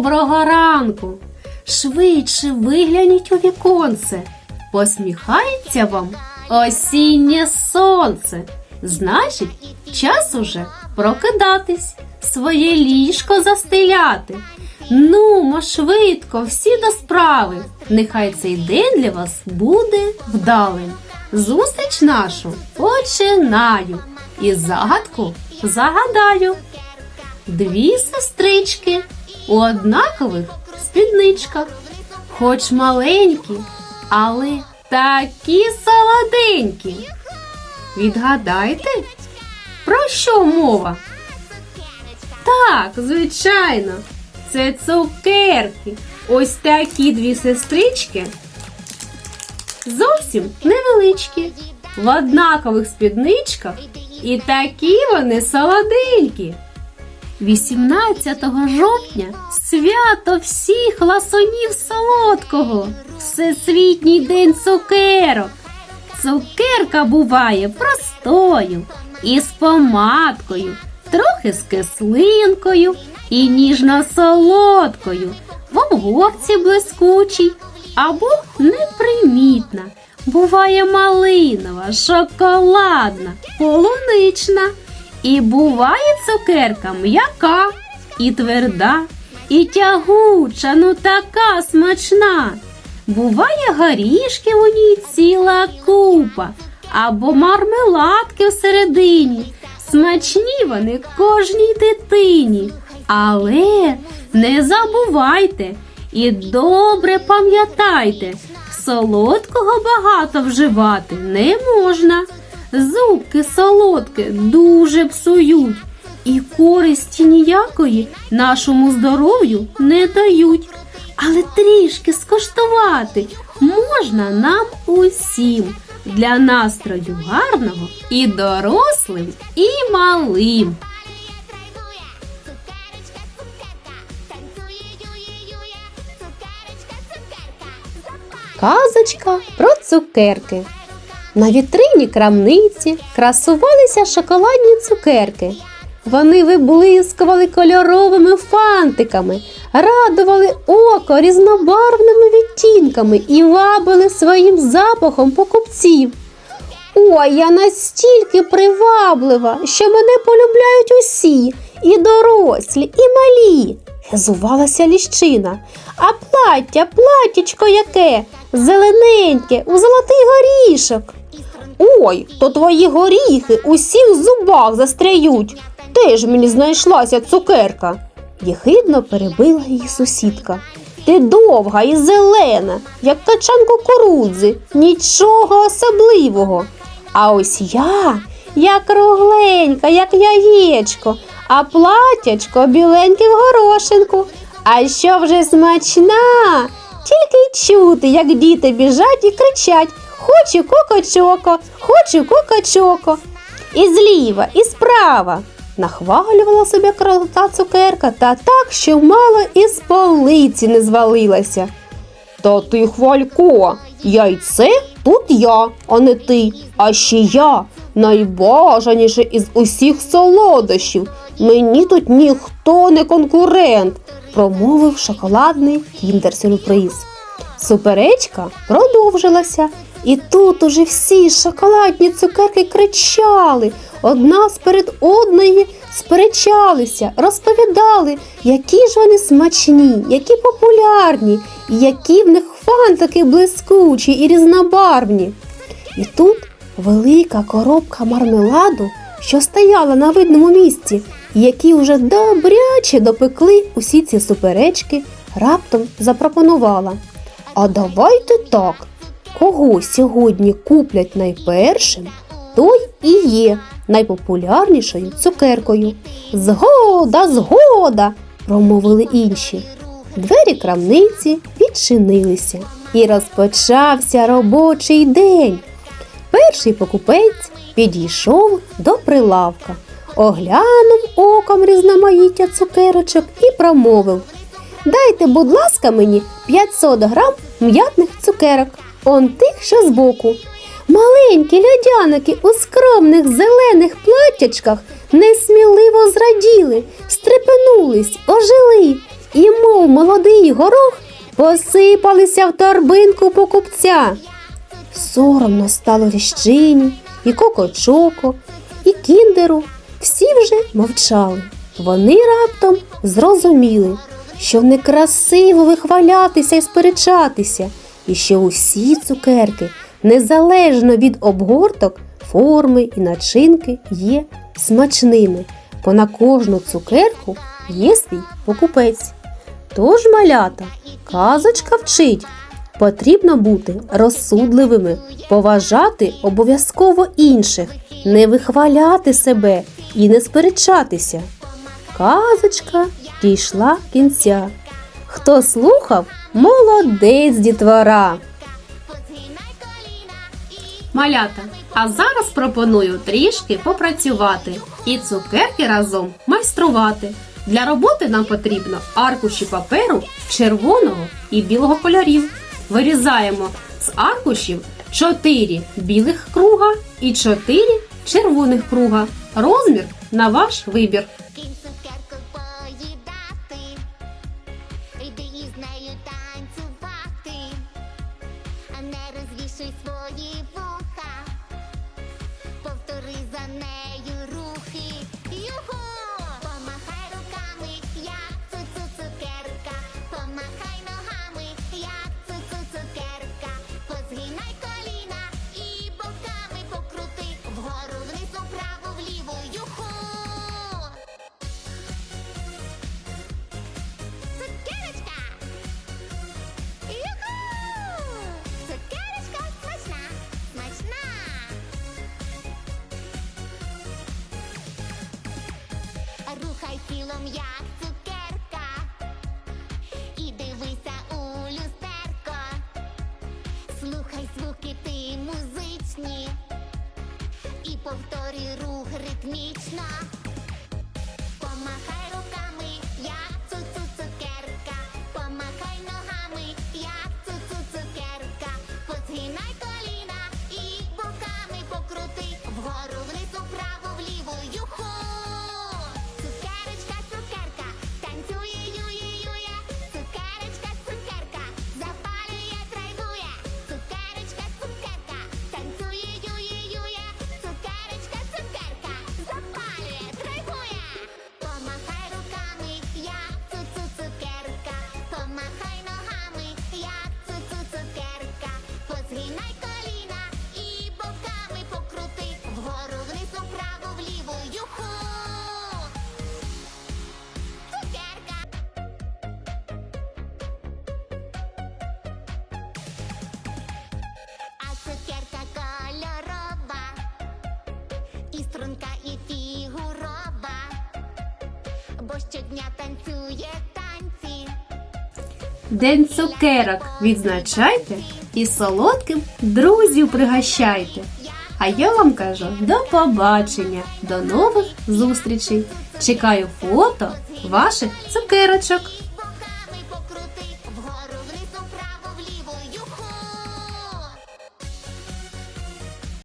Доброго ранку! Швидше вигляніть у віконце. Посміхається вам осіннє сонце. Значить, час уже прокидатись, своє ліжко застеляти. Нумо швидко, всі до справи. Нехай цей день для вас буде вдалим. Зустріч нашу починаю і загадку загадаю. Дві сестрички у однакових спідничках, хоч маленькі, але такі солоденькі. Відгадайте, про що мова? Так, звичайно, це цукерки. Ось такі дві сестрички. Зовсім невеличкі, в однакових спідничках, і такі вони солоденькі. 18 жовтня свято всіх ласунів солодкого, Всесвітній день цукерок. Цукерка буває простою, із помадкою, трохи з кислинкою і ніжно-солодкою, в обгорці блискучій або непримітна. Буває малинова, шоколадна, полунична. І буває цукерка м'яка і тверда, і тягуча, ну така смачна. Буває горішки у ній ціла купа, або мармеладки всередині. Смачні вони кожній дитині. Але не забувайте і добре пам'ятайте, солодкого багато вживати не можна. Зубки солодке дуже псують, і користі ніякої нашому здоров'ю не дають. Але трішки скоштувати можна нам усім для настрою гарного і дорослим, і малим. Казочка про цукерки. На вітрині крамниці красувалися шоколадні цукерки. Вони виблискували кольоровими фантиками, радували око різнобарвними відтінками і вабили своїм запахом покупців. Ой, я настільки приваблива, що мене полюбляють усі, і дорослі, і малі. Хизувалася ліщина. А плаття, платтячко яке, зелененьке, у золотий горішок. Ой, то твої горіхи усі в зубах застряють. Теж мені знайшлася цукерка. Єхидно перебила її сусідка. Ти довга і зелена, як качан кукурудзи, нічого особливого. А ось я, як кругленька, як яєчко, а платячко біленьке в горошинку. А що вже смачна, тільки чути, як діти біжать і кричать Хочу коко-чоко, хочу коко-чоко. І зліва, і справа. Нахвалювала себе крота цукерка та так, що мало із полиці не звалилася. Та ти хвалько, яйце тут я, а не ти, а ще я найбажаніше із усіх солодощів. Мені тут ніхто не конкурент, промовив шоколадний кіндер-сюрприз. Суперечка продовжилася, і тут уже всі шоколадні цукерки кричали, одна сперед одної сперечалися, розповідали, які ж вони смачні, які популярні, і які в них фантики блискучі і різнобарвні. І тут велика коробка мармеладу, що стояла на видному місці, які вже добряче допекли усі ці суперечки, раптом запропонувала. А давайте так. Кого сьогодні куплять найпершим, той і є найпопулярнішою цукеркою. Згода, згода, промовили інші. Двері крамниці відчинилися, і розпочався робочий день. Перший покупець підійшов до прилавка, оглянув оком різноманіття цукерочок і промовив. Дайте, будь ласка, мені 500 грам м'ятних цукерок, он тих, що збоку. Маленькі льодяники у скромних зелених платтячках несміливо зраділи, стрепенулись, ожили і, мов молодий горох, посипалися в торбинку покупця. Соромно стало гіщині, і кокочоко, і кіндеру. Всі вже мовчали. Вони раптом зрозуміли, що некрасиво вихвалятися і сперечатися, і що усі цукерки, незалежно від обгорток, форми і начинки, є смачними, бо на кожну цукерку є свій покупець. Тож, малята, казочка вчить. Потрібно бути розсудливими, поважати обов'язково інших, не вихваляти себе і не сперечатися. Казочка дійшла кінця. Хто слухав, молодець дітвора. Малята, а зараз пропоную трішки попрацювати і цукерки разом майструвати. Для роботи нам потрібно аркуші паперу червоного і білого кольорів. Вирізаємо з аркушів 4 білих круга і 4 червоних круга. Розмір на ваш вибір. Як цукерка, і дивися у люстерко. Слухай звуки ти музичні, і повторюй рух ритмічно. Щодня танцює танці. День цукерок відзначайте і солодким друзів пригощайте. А я вам кажу до побачення, до нових зустрічей. Чекаю фото ваших цукерочок.